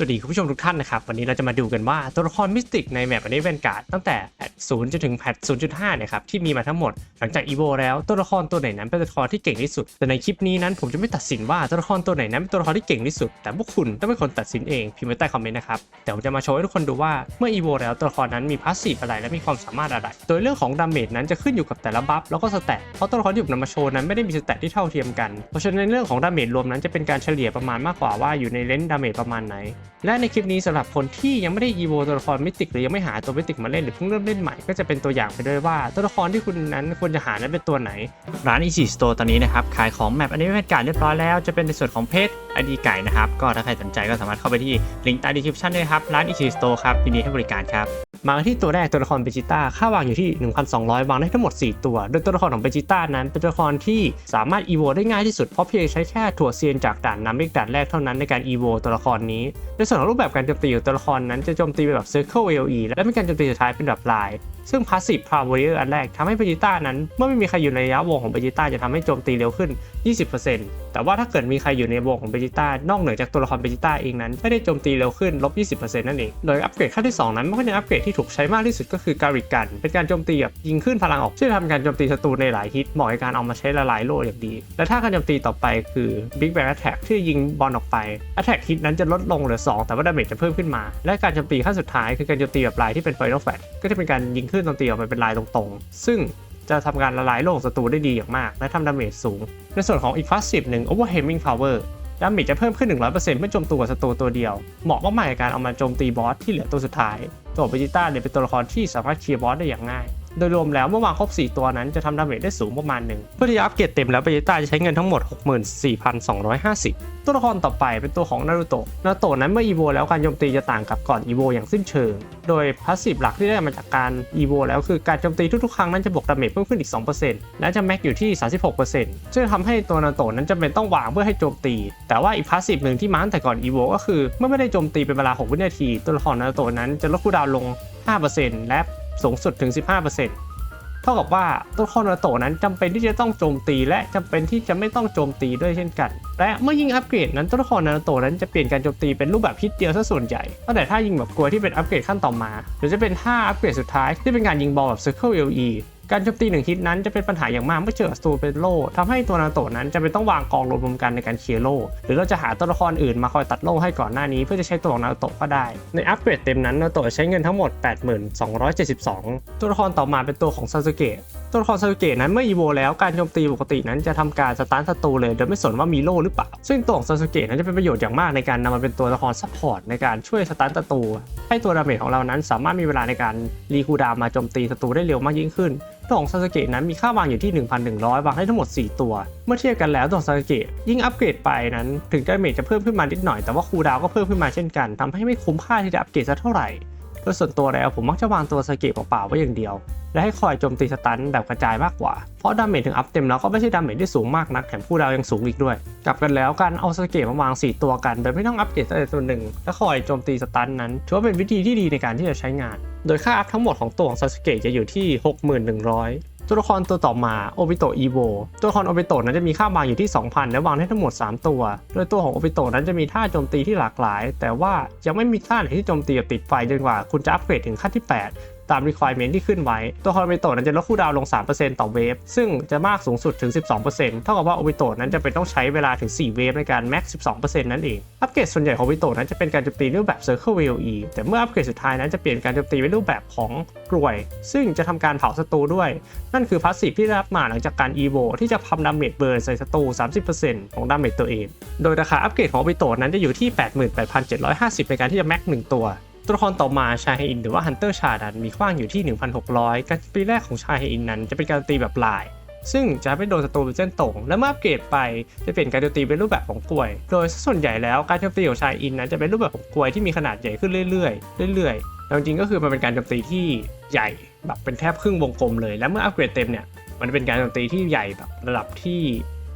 สวัสดีคุณผู้ชมทุกท่านนะครับ วันนี้เราจะมาดูกันว่าตัวละครมิสติกในแมปอันนี้แวนการ์ดตั้งแต่แพท0จนถึงแพท0.5เนี่ยครับที่มีมาทั้งหมด หลังจากอีโวแล้วตัวละครตัวไหนนั้นเป็นตัวละครที่เก่งที่สุด แต่ในคลิปนี้นั้นผมจะไม่ตัดสินว่าตัวละครตัวไหนนั้นเป็นตัวละครที่เก่งที่สุด แต่พวกคุณต้องเป็นคนตัดสินเองพิมพ์ไว้ใต้คอมเมนต์นะครับแต่ผมจะมาโชว์ให้ทุกคนดูว่าเมื่ออีโวแล้วตัวละครนั้นมีพาสซีฟอะไรและมีความสามารถอะไร โดยเรื่องของดาเมจนั้นจะขึ้นอยู่กับแต่ละบัฟแล้วก็สแตทเพราะตัวละครที่ผมนำมาโชว์นั้นไม่ได้มีสแตทที่เท่าเทียมกันเพราะฉะนั้นเรื่องของดาเมจรวมนั้นจะเป็นการเฉลี่ยประมาณมากกว่าว่าอยู่ในเลนดาเมจประมาณไหนและในคลิปนี้สำหรับคนที่ยังไม่ได้ยีโวตัวละครมิติกหรือยังไม่หาตัวมิติกมาเล่นหรือเพิ่งเริ่มเล่นใหม่ก็จะเป็นตัวอย่างไปด้วยว่าตัวละครที่คุณนั้นควรจะหานั้นเป็นตัวไหน ร้านอีชีสโตร์ตอนนี้นะครับขายของแมปอันนี้เป็นการเรียบร้อยแล้วจะเป็นในส่วนของเพจไอดีไก่นะครับก็ถ้าใครสนใจก็สามารถเข้าไปที่ลิงก์ใต้ดีคริปชั่นด้วยครับร้านอีชีสโตร์ครับยินดีให้บริการครับ มาที่ตัวแรกตัวละครเบจิต้าค่าวางอยู่ที่ 1,200 วางได้ทั้งหมด 4 ตัว โดยตัวละครของเบจิต้านั้น เป็นตัวละครที่สามารถอีโวได้ง่ายที่สุด เพราะเพียงใช้แค่ถั่วเซียนจากด่านน้ำเล็กด่านแรกเท่านั้นในการอีโวตัวละครนี้ในส่วนของรูปแบบการโจมตีของตัวละครนั้นจะโจมตีเป็นแบบ Circle AOE และเป็นการโจมตีสุดท้ายเป็นแบบลาย ซึ่ง Passive p r a w a r อันแรกทำให้เบจิต้านั้น เมื่อไม่มีใครอยู่ในระยะวงของเบจิต้าจะทำให้โจมตีเร็วขึ้น 20%แต่ว่าถ้าเกิดมีใครอยู่ในวงของเบจิต้านอกเหนือจากตัวละครเบจิต้าเองนั้น ไม่ได้โจมตีเร็วขึ้นลบ 20%นั่นเองโดยอัปเกรดขั้นที่ 2 นั้นไม่ค่อยเป็นอัปเกรดที่ถูกใช้มากที่สุดก็คือการิกัน เป็นการโจมตีแบบยิงขึ้นพลังออกช่วยทำการโจมตีศัตรูในหลายฮิตเหมาะในการเอามาใช้ละลายโล่อย่างดี และถ้าการโจมตีต่อไปคือ Big Bang Attack ที่ยิงบอลออกไป Attack ฮิตนั้นจะลดลงเหลือ 2 แต่ว่าดาเมจจะเพิ่มขึ้นมา และการโจมตีขั้นสุดท้ายคือการโจมตีแบบลายที่เป็น Final Flash ก็จะเป็นการยิงขึ้นโจมตีออกไปเป็นลายตรงๆ ซึ่งจะทำการละลายโล่ของศัตรูได้ดีอย่างมาก และทำดาเมจสูง ในส่วนของอีกพาสซีฟหนึ่ง Overwhelming Power ดาเมจจะเพิ่มขึ้น 100%เมื่อโจมตีกับศัตรูตัวเดียว เหมาะมากๆกับการเอามาโจมตีบอสที่เหลือตัวสุดท้าย ตัวเบจิต้าเนี่ยเป็นตัวละครที่สามารถเคลียร์บอสได้อย่างง่าย โดยรวมแล้วเมื่อวางครบ 4 ตัวนั้นจะทำดาเมจได้สูงประมาณหนึ่งเพื่อที่จะอัปเกรดเต็มแล้วเบจิต้าจะใช้เงินทั้งหมด 64,250 ตัวละครต่อไปเป็นตัวของนารูโตะนารูโตะนั้นเมื่ออีโวแล้วการโจมตีจะต่างกับก่อนอีโวอย่างสิ้นเชิง โดยพาสซีฟหลักที่ได้มาจากการอีโวแล้วคือการโจมตีทุกๆครั้งนั้นจะบวกดาเมจเพิ่มขึ้นอีก 2%และจะแม็กอยู่ที่ 36%ซึ่งทำให้ตัวนารูโตะนั้นจำเป็นต้องวางเพื่อให้โจมตี แต่ว่าอีกพาสซีฟหนึ่งที่มาตั้งแต่ก่อนอีโวก็คือเมื่อไม่ได้โจมตีเป็นเวลา 6 วินาที ตัวละครนารูโตะนั้นจะลดคูลดาวน์ลง5%และ สูงสุดถึง 15%เท่ากับว่าตัวคอนาโตนั้นจำเป็นที่จะต้องโจมตี และจำเป็นที่จะไม่ต้องโจมตีด้วยเช่นกัน และเมื่อยิงอัปเกรดนั้นตัวคอนาโตนั้นจะเปลี่ยนการโจมตีเป็นรูปแบบพิษเดียวซะส่วนใหญ่ตั้งแต่ถ้ายิงแบบกลัวที่เป็นอัปเกรดขั้นต่อมา หรือจะเป็นท่าอัปเกรดสุดท้ายที่เป็นการยิงบอลแบบ Circle LE การโจมตีหนึ่งฮิตนั้นจะเป็นปัญหาอย่างมากเมื่อเจอศัตรูเป็นโล่ทำให้ตัวนาโตะนั้นจะเป็นต้องวางกองรวมกันในการเคลียร์โล่หรือเราจะหาตัวละครอื่นมาคอยตัดโล่ให้ก่อนหน้านี้เพื่อจะใช้ตัวของนาโตะก็ได้ ในอัปเกรดเต็มนั้นนาโตะใช้เงินทั้งหมด 82,272 ตัวละครต่อมาเป็นตัวของซาสึเกะตัวละครซาสึเกะนั้นเมื่ออีโวแล้วการโจมตีปกตินั้นจะทำการสตาร์ทศัตรูเลยโดยไม่สนว่ามีโล่หรือเปล่า ซึ่งตัวของซาสึเกะนั้นจะเป็นประโยชน์อย่างมากในการนำมาเป็นตัวละครซัพพอร์ตในการช่วยสตาร์ทศัตรูให้ตัวดาเมจของเรานั้นสามารถมีเวลาในการรีคูดาวมาโจมตีศัตรูได้เร็วมากยิ่งขึ้นตัวของซาสเกะนั้นมีค่าวางอยู่ที่ 1,100 วางได้ทั้งหมด 4 ตัว เมื่อเทียบกันแล้วตัวซาสเกะยิ่งอัปเกรดไปนั้น ถึงดาเมจจะเพิ่มขึ้นมานิดหน่อยแต่ว่าคูดาวก็เพิ่มขึ้นมาเช่นกันทำให้ไม่คุ้มค่าที่จะอัปเกรดสักเท่าไหร่ โดยส่วนตัวแล้วผมมักจะวางตัวสเกตเปล่าๆไว้อย่างเดียว และให้คอยโจมตีสตันแบบกระจายมากกว่า เพราะดาเมจถึงอัพเต็มแล้วก็ไม่ใช่ดาเมจที่สูงมากนักแถมคู่ดาวยังสูงอีกด้วย กลับกันแล้วการเอาสเกตมาวาง 4 ตัวกันโดยไม่ต้องอัพเกรดอะไรตัวหนึ่ง และคอยโจมตีสตันนั้นถือว่าเป็นวิธีที่ดีในการที่จะใช้งาน โดยค่าอัพทั้งหมดของตัวของสเกตจะอยู่ที่ 61,100 ตัวละครตัวต่อมาโอบิโตะอีโวตัวละครโอบิโตะนั้นจะมีค่าวางอยู่ที่ 2,000 และวางได้ทั้งหมด 3 ตัว โดยตัวของโอบิโตะนั้นจะมีท่าโจมตีที่หลากหลาย แต่ว่ายังไม่มีท่าไหนที่โจมตีติดไฟจนกว่าคุณจะอัปเกรดถึงขั้นที่ 8 ตาม requirement ที่ขึ้นไว้ ตัวคอนโอบิโตะนั้นจะลดคูลดาวลง 3%ต่อเวฟ ซึ่งจะมากสูงสุดถึง 12%เท่ากับว่าโอบิโตะนั้นจะเป็นต้องใช้เวลาถึง 4 เวฟในการแม็ก12%นั่นเอง อัปเกรดส่วนใหญ่ของโอบิโตะนั้นจะเป็นการโจมตีรูปแบบ Circle VOE แต่เมื่ออัปเกรดสุดท้ายนั้นจะเปลี่ยนการโจมตีเป็นรูปแบบของกลวย ซึ่งจะทำการเผาศัตรูด้วย นั่นคือพาสซีฟที่ได้รับมาหลังจากการอีโวที่จะทำดาเมจเบิร์นใส่ศัตรู 30%ของดาเมจตัวเอง โดยราคาอัปเกรดของโอบิโตะนั้นจะอยู่ที่ 88,750 ในการที่จะแม็ก1ตัว ตัวละครต่อมาชายเฮอินหรือว่าฮันเตอร์ชาดันมีขว้างอยู่ที่ 1,600 การตีแรกของชายเฮอินนั้นจะเป็นการตีแบบลาย ซึ่งจะไม่โดนศัตรูเป็นเส้นตรง และเมื่ออัปเกรดไปจะเปลี่ยนการโจมตีเป็นรูปแบบของกลวย โดยส่วนใหญ่แล้วการโจมตีของชายอินนั้นจะเป็นรูปแบบของกลวยที่มีขนาดใหญ่ขึ้นเรื่อยๆเรื่อยๆแล้วจริงก็คือมันเป็นการโจมตีที่ใหญ่แบบเป็นแทบครึ่งวงกลมเลย และเมื่ออัปเกรดเต็มเนี่ยมันเป็นการโจมตีที่ใหญ่แบบระดับที่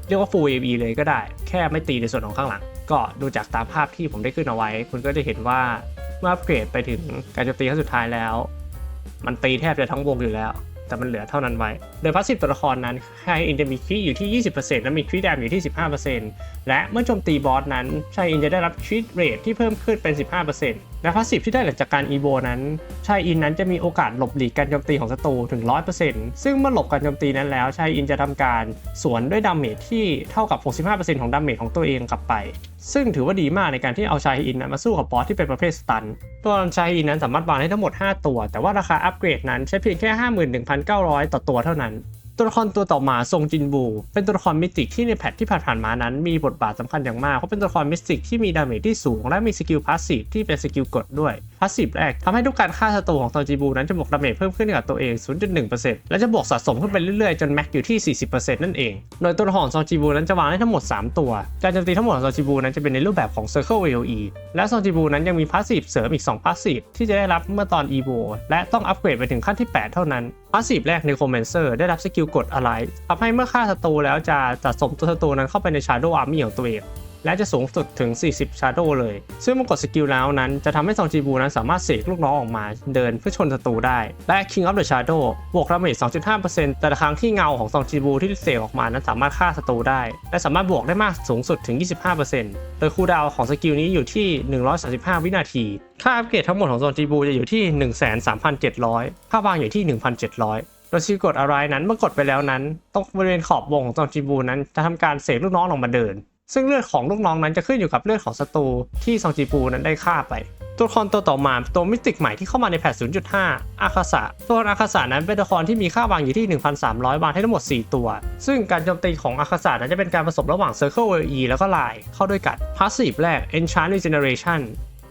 เรียกว่า full AV เลยก็ได้ แค่ไม่ตีในส่วนของข้างหลัง ก็ดูจากตามภาพที่ผมได้ขึ้นเอาไว้ คุณก็จะเห็นว่า เมื่ออัปเกรดไปถึงการโจมตีขั้นสุดท้ายแล้ว มันตีแทบจะทั้งวงอยู่แล้ว แต่มันเหลือเท่านั้นไว้ โดยพาสซีฟตัวละครนั้นชายอินจะมีครีอยู่ที่ 20%และมีคริดแดมอยู่ที่ 15%และเมื่อโจมตีบอสนั้นชายอินจะได้รับคริดเรทที่เพิ่มขึ้นเป็น 15% และพาสซีฟที่ได้หลังจากการอีโวนั้นชายอินนั้นจะมีโอกาสหลบหลีกการโจมตีของศัตรูถึง 100%ซึ่งเมื่อหลบการโจมตีนั้นแล้วชายอินจะทำการสวนด้วยดาเมจที่เท่ากับ 65%ของดาเมจของตัวเองกลับไป ซึ่งถือว่าดีมากในการที่เอาชายอินนั้นมาสู้กับบอสที่เป็นประเภทสตัน ตัวชายอินนั้นสามารถวางได้ทั้งหมด 5 ตัว แต่ว่าราคาอัปเกรดนั้นใช้เพียงแค่ 51,900 ต่อตัวเท่านั้น ตัวละครตัวต่อมาทรงจินบู เป็นตัวละครมิติที่ในแพทที่ผ่านๆมานั้น มีบทบาทสำคัญอย่างมาก เพราะเป็นตัวละครมิสติกที่มีดาเมจที่สูง และมีสกิลพาสซีฟที่เป็นสกิลกดด้วยพาสซีฟแรกทำให้ทุกการฆ่าศัตรูของซองจินบูนั้นจะบวกดาเมจเพิ่มขึ้นกับตัวเอง 0.1%และจะบวกสะสมขึ้นไปเรื่อยๆ จนแม็กอยู่ที่ 40%นั่นเอง โดยตัวละครของซองจินบูนั้นจะวางได้ทั้งหมด 3 ตัว การโจมตีทั้งหมดของซองจินบูนั้นจะเป็นในรูปแบบของ Circle AOE และซองจินบูนั้นยังมีพาสซีฟเสริมอีก 2 พาสซีฟที่จะได้รับเมื่อตอน EVO และต้องอัปเกรดไปถึงขั้นที่ 8 เท่านั้นพาสซีฟแรกใน c o m m e n c e r ได้รับสกิลกดอะไรทำให้เมื่อฆ่าศัตรูแล้วจะสะสมตัวศัตรูนั้นเข้าไปใน Shadow Army ของตัวเอง และจะสูงสุดถึง 40 Shadow เลย ซึ่งเมื่อกดสกิลแล้วนั้นจะทำให้ซองจีบูนั้นสามารถเสกลูกน้องออกมาเดินเพื่อชนศัตรูได้ และ King of the Shadow บวกดาเมจ2.5%แต่ละครั้งที่เงาของซองจีบูที่เสกออกมานั้นสามารถฆ่าศัตรูได้ และสามารถบวกได้มากสูงสุดถึง 25%โดยคูลดาวของสกิลนี้อยู่ที่ 135 วินาทีค่าอัปเกรดทั้งหมดของซองจีบูจะอยู่ที่ 133,700ค่าวางอยู่ที่ 1,700 โดยสกิลกดอะไรนั้นเมื่อกดไปแล้วนั้นตรงบริเวณขอบวงของซองจีบูนั้นจะทำการเสกลูกน้องออกมาเดิน ซึ่งเลือดของลูกน้องนั้นจะขึ้นอยู่กับเลือดของศัตรูที่ซองจีปูนั้นได้ฆ่าไป ตัวละครตัวต่อมาตัวมิสติกใหม่ที่เข้ามาในแพท 0.5 อาคาสะตัวอาคาสะนั้นเป็นตัวละครที่มีค่าวางอยู่ที่ 1,300วางให้ทั้งหมด 4 ตัว ซึ่งการโจมตีของอาคาสะนั้นจะเป็นการผสมระหว่าง Circle AE แล้วก็ Line เข้าด้วยกันพาสซีฟแรก Enchant Regeneration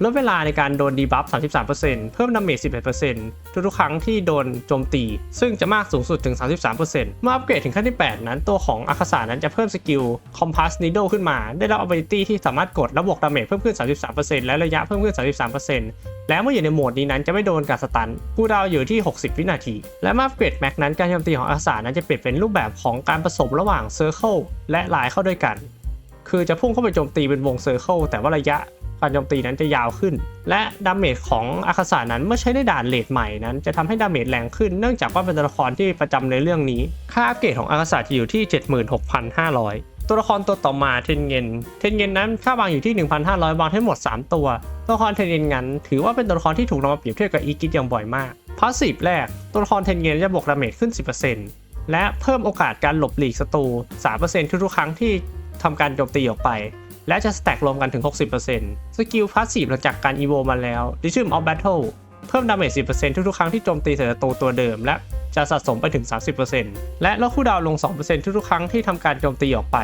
ลดเวลาในการโดนดีบัฟ 33%เพิ่มดาเมจ 11%ทุกๆครั้งที่โดนโจมตี ซึ่งจะมากสูงสุดถึง 33%เมื่ออัปเกรดถึงขั้นที่ 8 นั้นตัวของอาคาสานั้นจะเพิ่มสกิล Compass Needle ขึ้นมา ได้รับ ability ที่สามารถกดและบวกดาเมจเพิ่มขึ้น 33%และระยะเพิ่มขึ้น 33%และเมื่ออยู่ในโหมดนี้นั้นจะไม่โดนการสตันผู้ดาวอยู่ที่ 60 วินาที และมื่ออัปเกรดแม็กนั้นการโจมตีของอาคาสานั้นจะเปลี่ยนเป็นรูปแบบของการผสมระหว่าง Circle และลายเข้าด้วยกัน คือจะพุ่งเข้าไปโจมตีเป็นวงเซอร์เคิลแต่ว่าระยะ การโจมตีนั้นจะยาวขึ้น และดาเมจของอาคาสานั้นเมื่อใช้ในด่านเลดใหม่นั้น จะทำให้ดาเมจแรงขึ้นเนื่องจากว่าเป็นตัวละครที่ประจำในเรื่องนี้ ค่าอัปเกรดของอาคาสาจะอยู่ที่ 76,500ตัวละครตัวต่อมาเทนเงินเทนเงินนั้นค่าวางอยู่ที่ 1,500 วางทั้งหมด 3 ตัว ตัวละครเทนเงินนั้น ถือว่าเป็นตัวละครที่ถูกนำมาเปรียบเทียบกับอีกิทอย่างบ่อยมากพาสซีฟแรก ตัวละครเทนเงินจะบวกดาเมจขึ้น 10%และเพิ่มโอกาสการหลบหลีกศัตรู 3%ทุกๆครั้งที่ทำการโจมตีออกไป และจะสแต็กรวมกันถึง 60%สกิลพาสซีฟหลังจากการอีโวมาแล้ว Rhythm of Battle เพิ่มดาเมจ 10%ทุกๆ ครั้งที่โจมตีใส่ศัตรูตัวเดิม และจะสะสมไปถึง 30%และลดคูลดาวลง 2%ทุกๆ ครั้งที่ทำการโจมตีออกไป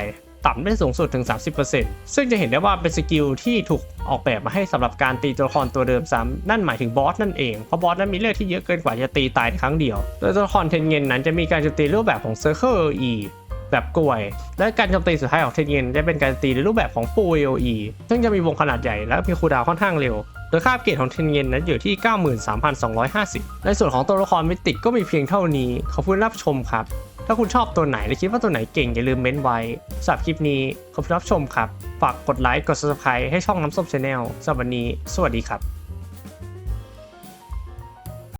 ต่ำได้สูงสุดถึง 30%ซึ่งจะเห็นได้ว่าเป็นสกิลที่ถูกออกแบบมาให้สำหรับการตีตัวละครตัวเดิมซ้ำนั่นหมายถึงบอสนั่นเอง เพราะบอสนั้นมีเลือดที่เยอะเกินกว่าจะตีตายในครั้งเดียวโดยตัวละครเทนเงินนั้นจะมีการโจมตีรูปแบบของ Circle E แบบกลวย และการโจมตีสุดท้ายของเทนเงินจะเป็นการตีในรูปแบบของปู AOE ซึ่งจะมีวงขนาดใหญ่และมีคูดาวค่อนข้างเร็ว โดยค่าเกรดของเทนเงินนั้นอยู่ที่ 93,250 ในส่วนของตัวละครมิติกก็มีเพียงเท่านี้ ขอบคุณรับชมครับ ถ้าคุณชอบตัวไหนและคิดว่าตัวไหนเก่งอย่าลืมเม้นไว้สำหรับคลิปนี้ขอบคุณรับชมครับ ฝากกดไลค์กด subscribe ให้ช่องน้ำส้มชาแนลสำหรับวันนี้ สวัสดีครับ